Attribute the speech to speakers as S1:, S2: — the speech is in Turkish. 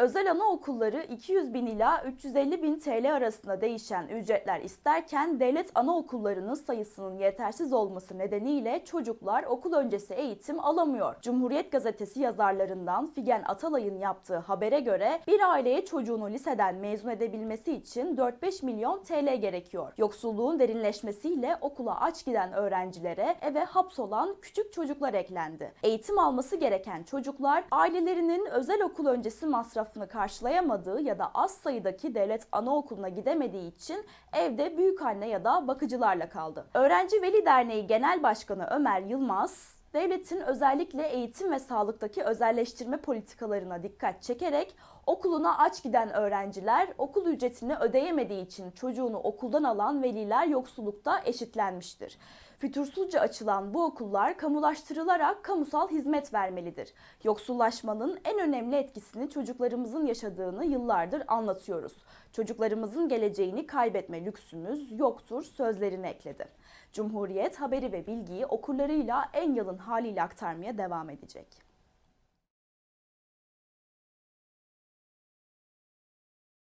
S1: Özel anaokulları 200 bin ila 350 bin TL arasında değişen ücretler isterken devlet anaokullarının sayısının yetersiz olması nedeniyle çocuklar okul öncesi eğitim alamıyor. Cumhuriyet Gazetesi yazarlarından Figen Atalay'ın yaptığı habere göre bir aileye çocuğunu liseden mezun edebilmesi için 4-5 milyon TL gerekiyor. Yoksulluğun derinleşmesiyle okula aç giden öğrencilere eve hapsolan küçük çocuklar eklendi. Eğitim alması gereken çocuklar ailelerinin özel okul öncesi masrafını karşılayamadığı ya da az sayıdaki devlet anaokuluna gidemediği için evde büyükanne ya da bakıcılarla kaldı. Öğrenci Veli Derneği Genel Başkanı Ömer Yılmaz, devletin özellikle eğitim ve sağlıktaki özelleştirme politikalarına dikkat çekerek okuluna aç giden öğrenciler okul ücretini ödeyemediği için çocuğunu okuldan alan veliler yoksullukta eşitlenmiştir. Fütursuzca açılan bu okullar kamulaştırılarak kamusal hizmet vermelidir. Yoksullaşmanın en önemli etkisini çocuklarımızın yaşadığını yıllardır anlatıyoruz. Çocuklarımızın geleceğini kaybetme lüksümüz yoktur sözlerini ekledi. Cumhuriyet haberi ve bilgiyi okurlarıyla en yalın haliyle aktarmaya devam edecek.